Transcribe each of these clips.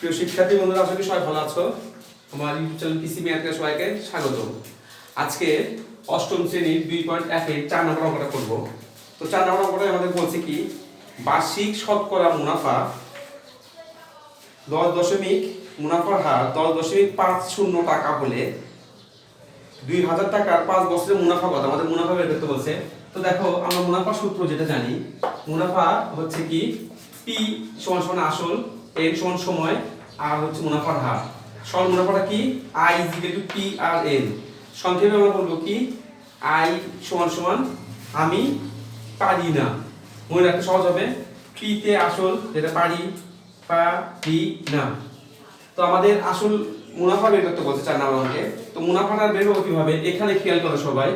প্রিয় শিক্ষার্থী বন্ধুরা, আশা সবাই ভালো আছো। আমার ইউটিউব চ্যানেল পিসি ম্যাথকে সবাইকে স্বাগত আজকে অষ্টম শ্রেণির দুই পয়েন্ট একে চার নম্বর অঙ্কটা করব। তো চার নম্বর অঙ্কটা আমাদের বলছে কি, বার্ষিক শতকরা মুনাফা দশ দশমিক মুনাফার হার দশ দশমিক পাঁচ শূন্য টাকা হলে দুই হাজার টাকার পাঁচ বছরের মুনাফা কত? আমাদের মুনাফা বের করতে বলছে। তো দেখো, আমরা মুনাফা সূত্র যেটা জানি, মুনাফা হচ্ছে কি? পি সমান সমান আসল এন সমান সময় আর হচ্ছে মুনাফার হার। সরল মুনাফাটা কি? I is equal to P R N সংক্ষেপে আমরা বলব কি? আই সমান সমান আমি পারি না। মনে রাখতে সহজ হবে। পি তে আসল যেটা পারি পারি না। তো আমাদের আসল মুনাফা বের করতে চার নাম্বার অঙ্কে তো মুনাফাটা বের হবে কীভাবে? এখানে খেয়াল করো সবাই।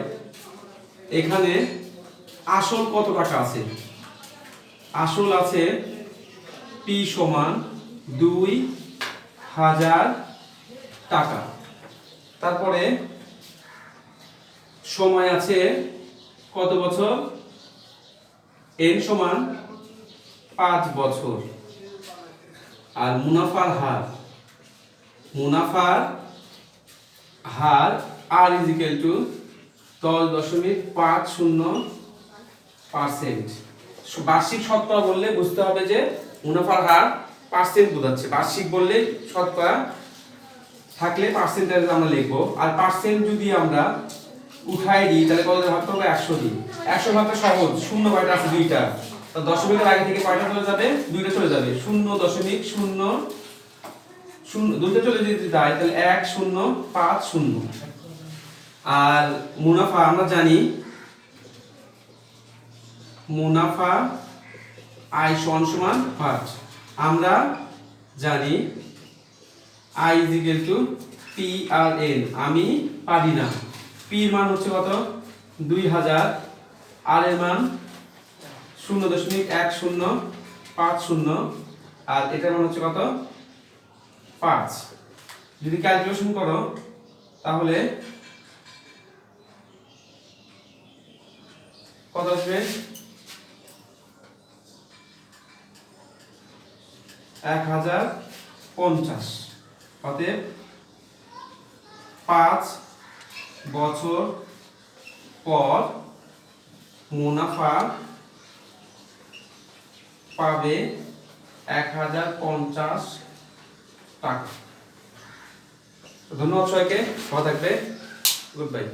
এখানে আসল কত টাকা আছে? আসল আছে পি সমান দুই হাজার টাকা। তারপরে সময় আছে কত বছর? এন সমান পাঁচ বছর। আর মুনাফার হার মুনাফার হার আর ইজ ইকুয়াল টু দশ দশমিক পাঁচ শূন্য পার্সেন্ট। বার্ষিক শতকরা বললে বুঝতে হবে যে মুনাফার হার পার্সেন্ট বোঝাচ্ছে। বার্ষিক বললে শতকরা থাকলে পার্সেন্টেজ আমরা লিখব। আর পার্সেন্ট যদি আমরা উঠাই দিই, তাহলে কত ভাগ করব একশো দিই। একশো ভাগটা সহজ। শূন্য কয়টা আছে দুইটা। তো দশমিকের আগে থেকে কয়টা চলে যাবে? দুইটা চলে যাবে। শূন্য দশমিক শূন্য শূন্য দুইটা চলে যদি যায়, তাহলে এক, শূন্য, পাঁচ, শূন্য। আর মুনাফা আমরা জানি, মুনাফা আই সমান সমান পাঁচ। আমরা জানি I is equal to P R N আমি পারি না। পি এর মান হচ্ছে কত? দুই হাজার। আর এর মান শূন্য দশমিক এক শূন্য পাঁচ শূন্য। আর এটার মান হচ্ছে কত? পাঁচ। যদি ক্যালকুলেশন করো, তাহলে কত আসবে? এক হাজার পঞ্চাশ। অতএব পাঁচ বছর পর মুনাফা পাবে এক হাজার পঞ্চাশ টাকা। ধন্যবাদ সবাইকে, ভালো থাকবে গুড বাই